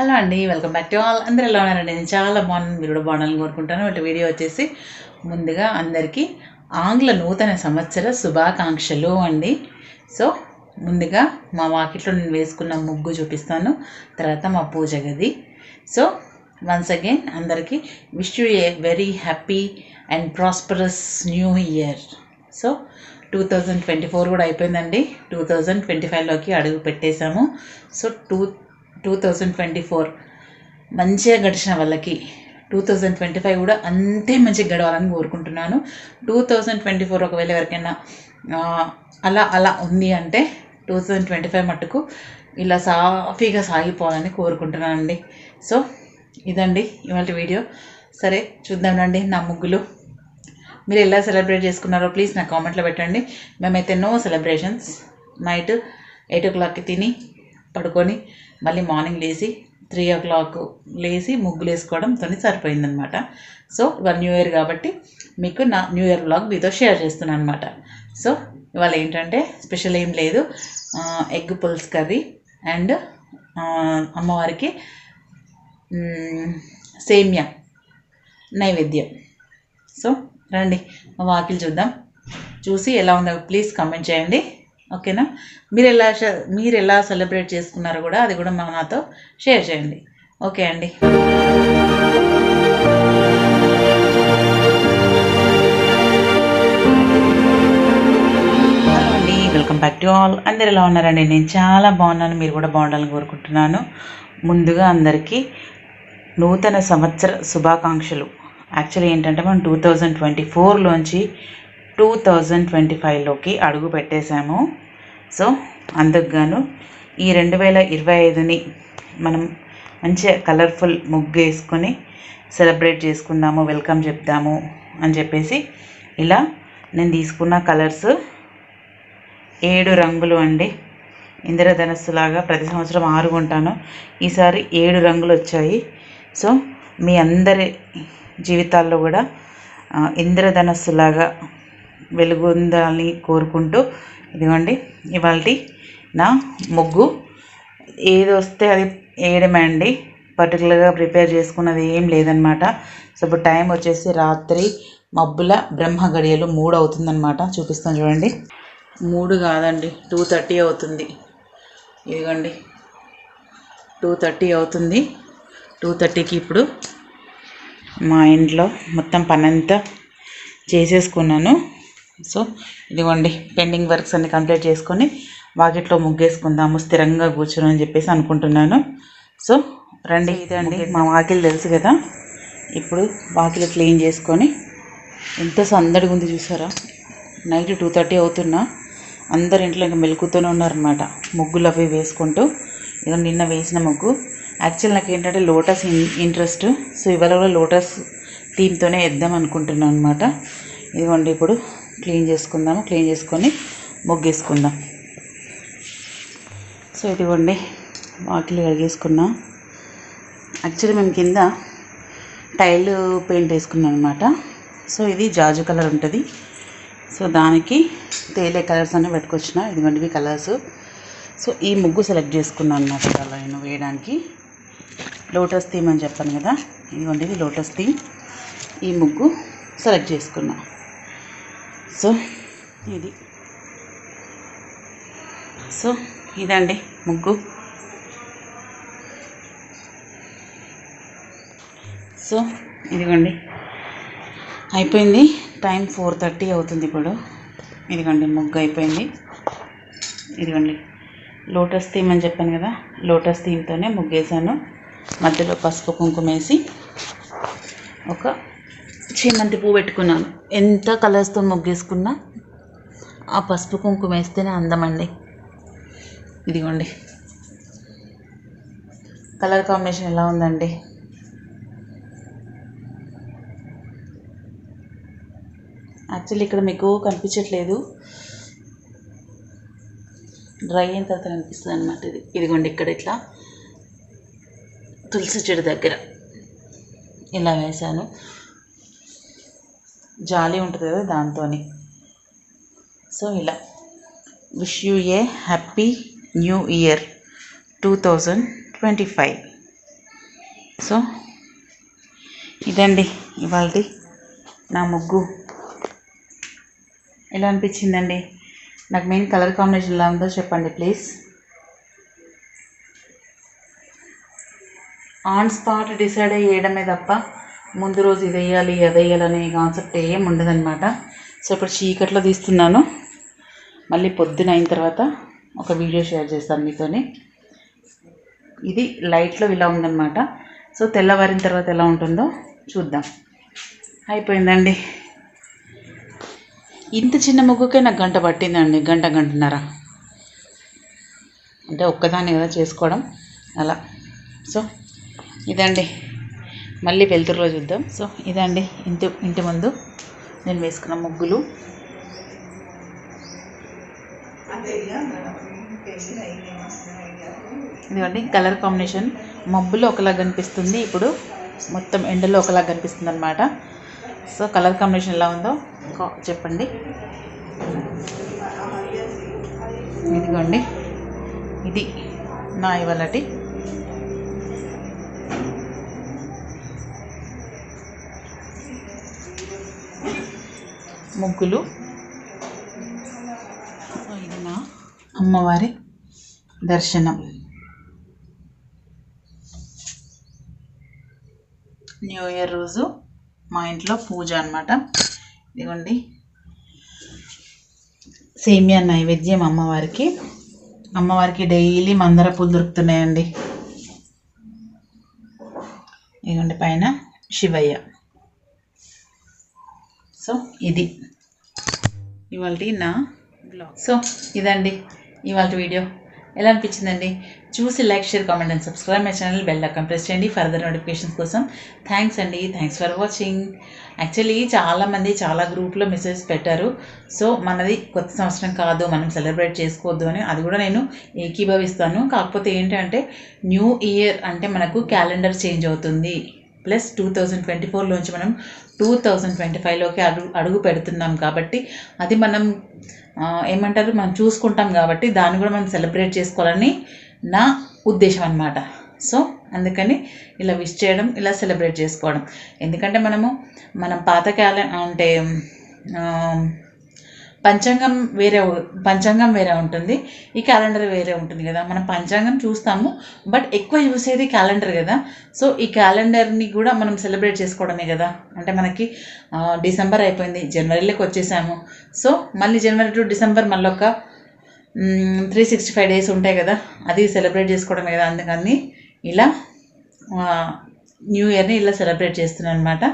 Hello అండి welcome back to all. అందరూ ఎలా ఉన్నారండి? నేను చాలా బాగున్నాను. మీరు కూడా బాగుండాలని కోరుకుంటాను. ఒకటి వీడియో వచ్చేసి ముందుగా అందరికీ ఆంగ్ల నూతన సంవత్సర శుభాకాంక్షలు అండి. సో ముందుగా మా వాకిట్లో నేను వేసుకున్న ముగ్గు చూపిస్తాను. తర్వాత మా పూజ గది. సో వన్స్ అగైన్ అందరికీ wish you a very happy and prosperous new year so two thousand twenty four కూడా అయిపోయిందండి. టూ థౌజండ్ ట్వంటీ ఫైవ్లోకి అడుగు పెట్టేశాము. So two two thousand twenty four మంచిగా గడిచిన వాళ్ళకి టూ థౌజండ్ ట్వంటీ ఫైవ్ కూడా అంతే మంచిగా గడవాలని కోరుకుంటున్నాను. టూ థౌజండ్ ట్వంటీ ఫోర్ ఒకవేళ ఎవరికైనా అలా అలా ఉంది అంటే టూ థౌజండ్ ట్వంటీ ఫైవ్ మట్టుకు ఇలా సాఫీగా సాగిపోవాలని కోరుకుంటున్నానండి. సో ఇదండి ఇవాళ వీడియో. సరే చూద్దామండి నా ముగ్గులు. మీరు ఎలా సెలబ్రేట్ చేసుకున్నారో ప్లీజ్ నా కామెంట్లో పెట్టండి. మేమైతే నో సెలబ్రేషన్స్. నైట్ ఎయిట్ ఓ క్లాక్కి తిని పడుకొని మళ్ళీ మార్నింగ్ లేచి త్రీ ఓ క్లాక్ లేచి ముగ్గులు వేసుకోవడంతో సరిపోయిందనమాట. సో ఇవాళ న్యూ ఇయర్ కాబట్టి మీకు నా న్యూ ఇయర్ బ్లాగ్ మీతో షేర్ చేస్తున్నాను అనమాట సో ఇవాళ ఏంటంటే స్పెషల్ ఏం లేదు. ఎగ్ పుల్స్ కర్రీ అండ్ అమ్మవారికి సేమ్య సేమ్యా నైవేద్యం. సో రండి వాకిలు చూద్దాం. చూసి ఎలా ఉందో ప్లీజ్ కామెంట్ చేయండి. ఓకేనా? మీరు ఎలా మీరు ఎలా సెలబ్రేట్ చేసుకున్నారో కూడా అది కూడా మా నాతో షేర్ చేయండి. ఓకే అండి. అండి వెల్కమ్ బ్యాక్ టు ఆల్. అందరు ఎలా ఉన్నారండి? నేను చాలా బాగున్నాను. మీరు కూడా బాగుండాలని కోరుకుంటున్నాను. ముందుగా అందరికీ నూతన సంవత్సర శుభాకాంక్షలు. యాక్చువల్లీ ఏంటంటే మనం టూ థౌజండ్ ట్వంటీ ఫోర్లోంచి టూ థౌజండ్ ట్వంటీ ఫైవ్లోకి అడుగు పెట్టేశాము సో అందుకుగాను ఈ రెండు వేల ఇరవై ఐదుని మనం మంచిగా కలర్ఫుల్ ముగ్గు వేసుకొని సెలబ్రేట్ చేసుకుందాము వెల్కమ్ చెప్దాము అని చెప్పేసి ఇలా నేను తీసుకున్న కలర్స్ ఏడు రంగులు అండి. ఇంద్రధనస్సులాగా ప్రతి సంవత్సరం ఆరు కొంటాను. ఈసారి ఏడు రంగులు వచ్చాయి. సో మీ అందరి జీవితాల్లో కూడా ఇంద్రధనస్సులాగా వెలుగొందాలని కోరుకుంటూ ఇదిగోండి ఇవాళ నా ముగ్గు. ఏది వస్తే అది వేయడమే అండి. పర్టికులర్గా ప్రిపేర్ చేసుకున్నది ఏం లేదనమాట సో ఇప్పుడు టైం వచ్చేసి రాత్రి మబ్బుల బ్రహ్మ గడియలు మూడు అవుతుందన్నమాట. చూపిస్తాను చూడండి. మూడు కాదండి టూ థర్టీ అవుతుంది. ఇదిగోండి టూ థర్టీ అవుతుంది. టూ థర్టీకి ఇప్పుడు మా ఇంట్లో మొత్తం పనంతా చేసేసుకున్నాను. సో ఇదిగోండి పెండింగ్ వర్క్స్ అన్ని కంప్లీట్ చేసుకొని వాకిట్లో ముగ్గేసుకుందాము స్థిరంగా కూర్చొని అని చెప్పేసి అనుకుంటున్నాను. సో రండి ఇదండి మా వాకిలు తెలుసు కదా ఇప్పుడు వాకిలు క్లీన్ చేసుకొని ఎంత సందడిగా ఉంది చూసారా? నైట్ టూ థర్టీ అవుతున్నా అందరి ఇంట్లో ఇంకా మెలుకుతూనే ఉన్నారనమాట ముగ్గులు అవి వేసుకుంటూ. ఇక నిన్న వేసిన ముగ్గు. యాక్చువల్ నాకు ఏంటంటే లోటస్ ఇంట్రెస్ట్ సో ఇవాళ కూడా లోటస్ థీమ్తోనే వేద్దాం అనుకుంటున్నాను అనమాట ఇదిగోండి ఇప్పుడు క్లీన్ చేసుకుందాము క్లీన్ చేసుకొని ముగ్గేసుకుందాం. సో ఇదిగోండి వాకిలు కడిగేసుకున్నాం. యాక్చువల్లీ మేము కింద టైల్ పెయింట్ వేసుకున్నాం అనమాట సో ఇది జాజు కలర్ ఉంటుంది. సో దానికి తేలే కలర్స్ అన్నీ పెట్టుకొచ్చిన. ఇదిగోంటివి కలర్స్. సో ఈ ముగ్గు సెలెక్ట్ చేసుకున్నాను అనమాట అలా నేను వేయడానికి. లోటస్ థీమ్ అని చెప్పాను కదా. ఇదిగోండి ఇది లోటస్ థీమ్. ఈ ముగ్గు సెలెక్ట్ చేసుకున్నాను సో ఇది. సో ఇదండి ముగ్గు. సో ఇదిగోండి. అయిపోయింది. టైం ఫోర్ థర్టీ అవుతుంది ఇప్పుడు. ఇదిగోండి ముగ్గు అయిపోయింది. ఇదిగోండి. లోటస్ థీమ్ అని చెప్పాను కదా లోటస్ థీమ్తోనే ముగ్గేసాను మధ్యలో పసుపు కుంకుమ వేసి ఒక చేమంతి పువ్వు పెట్టుకున్నాను. ఎంత కలర్స్తో ముగ్గేసుకున్నా ఆ పసుపు కుంకుమ వేస్తేనే అందమండి. ఇదిగోండి. కలర్ కాంబినేషన్ ఎలా ఉందండి? యాక్చువల్లీ ఇక్కడ మీకు కనిపించట్లేదు. డ్రై అయిన తర్వాత కనిపిస్తుంది అనమాట ఇది. ఇదిగోండి ఇక్కడ ఇట్లా తులసి చెడు దగ్గర ఇలా వేశాను. జాలి ఉంటుంది కదా దాంతో సో ఇలా. Wish you a happy new year two thousand twenty five so ఇదండి ఇవాళ నా ముగ్గు. ఎలా అనిపించిందండి? నాకు మెయిన్ కలర్ కాంబినేషన్ ఎలా ఉందో చెప్పండి ప్లీజ్. ఆన్ స్పాట్ డిసైడ్ అయ్యేయడమే తప్ప ముందు రోజు ఇది వేయాలి అది వేయాలనే కాన్సెప్ట్ ఏం ఉండదన్నమాట. సో ఇప్పుడు చీకట్లో తీస్తున్నాను. మళ్ళీ పొద్దున అయిన తర్వాత ఒక వీడియో షేర్ చేస్తాను మీతోని. ఇది లైట్లో ఇలా ఉందన్నమాట. సో తెల్లవారిన తర్వాత ఎలా ఉంటుందో చూద్దాం. అయిపోయిందండి. ఇంత చిన్న ముగ్గుకే నాకు గంట పట్టిందండి గంట గంటన్నర. అంటే ఒక్కదాన్ని కదా చేసుకోవడం. అలా. సో ఇదండి. మళ్ళీ వెళ్తురులో చూద్దాం. సో ఇదండి ఇంటి ఇంటి ముందు నేను వేసుకున్న ముగ్గులు. ఇదిగోండి కలర్ కాంబినేషన్. మబ్బులో ఒకలా కనిపిస్తుంది ఇప్పుడు. మొత్తం ఎండలో ఒకలా కనిపిస్తుంది అనమాట సో కలర్ కాంబినేషన్ ఎలా ఉందో కా- చెప్పండి. ఇదిగోండి. ఇది నా ఇవాళటి ముగ్గులు. ఇది అమ్మవారి దర్శనం. న్యూ ఇయర్ రోజు మా ఇంట్లో పూజ అనమాట ఇదిగోండి. సేమియా నైవేద్యం అమ్మవారికి. అమ్మవారికి డైలీ మందార పూలు దొరుకుతున్నాయండి. ఇదిగోండి పైన శివయ్య. సో ఇది. ఇవాళ నా బ్లాగ్ సో ఇదండి ఇవాళ వీడియో. ఎలా అనిపించిందండి? చూసి like share comment and subscribe my channel bell icon press చేయండి ఫర్దర్ నోటిఫికేషన్స్ కోసం. థ్యాంక్స్ అండి. థ్యాంక్స్ ఫర్ వాచింగ్ యాక్చువల్లీ చాలామంది చాలా గ్రూప్లో మెసేజ్ పెట్టారు. సో మనది కొత్త సంవత్సరం కాదు మనం సెలబ్రేట్ చేసుకోవద్దు అని. అది కూడా నేను ఏకీభవిస్తాను. కాకపోతే ఏంటంటే న్యూ ఇయర్ అంటే మనకు క్యాలెండర్ చేంజ్ అవుతుంది. ప్లస్ టూ థౌజండ్ ట్వంటీ ఫోర్లోంచి మనం టూ థౌజండ్ ట్వంటీ ఫైవ్లోకి అడుగు అడుగు పెడుతున్నాం కాబట్టి అది మనం ఏమంటారు మనం చూసుకుంటాం కాబట్టి దాన్ని కూడా మనం సెలబ్రేట్ చేసుకోవాలని నా ఉద్దేశం అనమాట సో అందుకని ఇలా విష్ చేయడం ఇలా సెలబ్రేట్ చేసుకోవడం. ఎందుకంటే మనము మనం పాత అంటే పంచాంగం వేరే పంచాంగం వేరే ఉంటుంది. ఈ క్యాలెండర్ వేరే ఉంటుంది కదా. మనం పంచాంగం చూస్తాము బట్ ఎక్కువ చూసేది క్యాలెండర్ కదా. సో ఈ క్యాలెండర్ని కూడా మనం సెలబ్రేట్ చేసుకోవడమే కదా. అంటే మనకి డిసెంబర్ అయిపోయింది జనవరిలోకి వచ్చేసాము. సో మళ్ళీ జనవరి టు డిసెంబర్ మళ్ళీ ఒక త్రీ సిక్స్టీ ఫైవ్ డేస్ ఉంటాయి కదా. అది సెలబ్రేట్ చేసుకోవడమే కదా. అందుకని ఇలా న్యూ ఇయర్ని ఇలా సెలబ్రేట్ చేస్తున్నాను అనమాట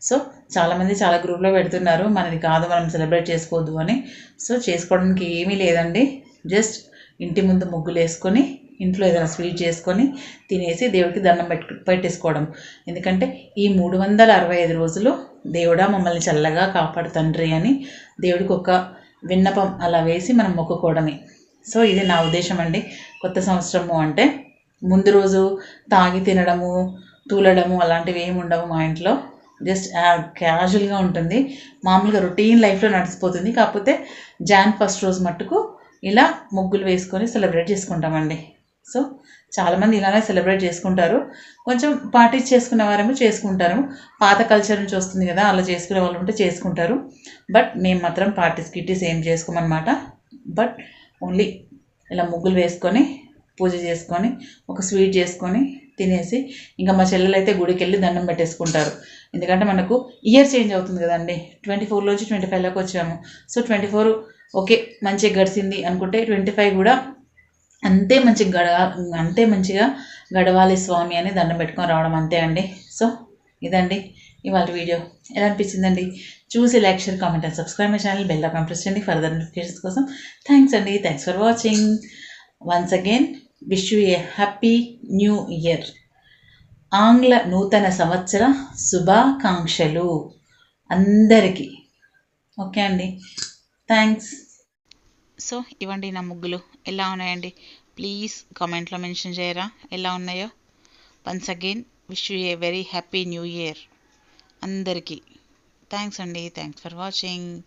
సో చాలామంది చాలా గ్రూప్లో పెడుతున్నారు. మనది కాదు మనం సెలబ్రేట్ చేసుకోవద్దు అని. సో చేసుకోవడానికి ఏమీ లేదండి. జస్ట్ ఇంటి ముందు ముగ్గులు వేసుకొని ఇంట్లో ఏదైనా స్వీట్ చేసుకొని తినేసి దేవుడికి దండం పెట్టు పెట్టేసుకోవడం. ఎందుకంటే ఈ మూడు వందల అరవై ఐదు రోజులు దేవుడా మమ్మల్ని చల్లగా కాపాడు తండ్రి అని దేవుడికి ఒక విన్నపం అలా వేసి మనం మొక్కుకోవడమే. సో ఇది నా ఉద్దేశం అండి కొత్త సంవత్సరము అంటే ముందు రోజు తాగి తినడము తూలడము అలాంటివి ఏమి ఉండవు మా ఇంట్లో. జస్ట్ క్యాజువల్గా ఉంటుంది. మామూలుగా రొటీన్ లైఫ్లో నడిచిపోతుంది కాకపోతే జాన్ ఫస్ట్ రోజు మట్టుకు ఇలా ముగ్గులు వేసుకొని సెలబ్రేట్ చేసుకుంటామండి. సో చాలామంది ఇలానే సెలబ్రేట్ చేసుకుంటారు. కొంచెం పార్టీస్ చేసుకునే వారేమో చేసుకుంటారు. పాత కల్చర్ నుంచి వస్తుంది కదా అలా చేసుకునే వాళ్ళు ఉంటే చేసుకుంటారు. బట్ మేము మాత్రం పార్టీస్ కిట్టీస్ ఏం చేసుకోమన్నమాట. బట్ ఓన్లీ ఇలా ముగ్గులు వేసుకొని పూజ చేసుకొని ఒక స్వీట్ చేసుకొని తినేసి ఇంకా మా చెల్లెలు అయితే గుడికి వెళ్ళి దండం పెట్టేసుకుంటారు. ఎందుకంటే మనకు ఇయర్ చేంజ్ అవుతుంది కదండి. ట్వంటీ ఫోర్లోంచి ట్వంటీ ఫైవ్లోకి వచ్చాము. సో ట్వంటీ ఫోర్ ఓకే మంచిగా గడిచింది అనుకుంటే ట్వంటీ ఫైవ్ కూడా అంతే మంచిగా గడ అంతే మంచిగా గడవాలి స్వామి అని దండం పెట్టుకొని రావడం అంతే అండి. సో ఇదండి ఇవాళ వీడియో. ఎలా అనిపించిందండి? చూసి like share comment and subscribe my channel. Bell icon press చేయండి. ఫర్దర్ నోటిఫికేషన్స్ కోసం. థ్యాంక్స్ అండి. Thanks for watching. Once again wish you a happy new year. ఆంగ్ల నూతన సంవత్సర శుభాకాంక్షలు అందరికీ. ఓకే అండి. థ్యాంక్స్. సో ఇవ్వండి నా ముగ్గులు. ఎలా ఉన్నాయండి? ప్లీజ్ కామెంట్లో మెన్షన్ చేయరా. ఎలా ఉన్నాయో? Once again wish you a very happy new year. అందరికీ. థ్యాంక్స్ అండి. Thanks for watching.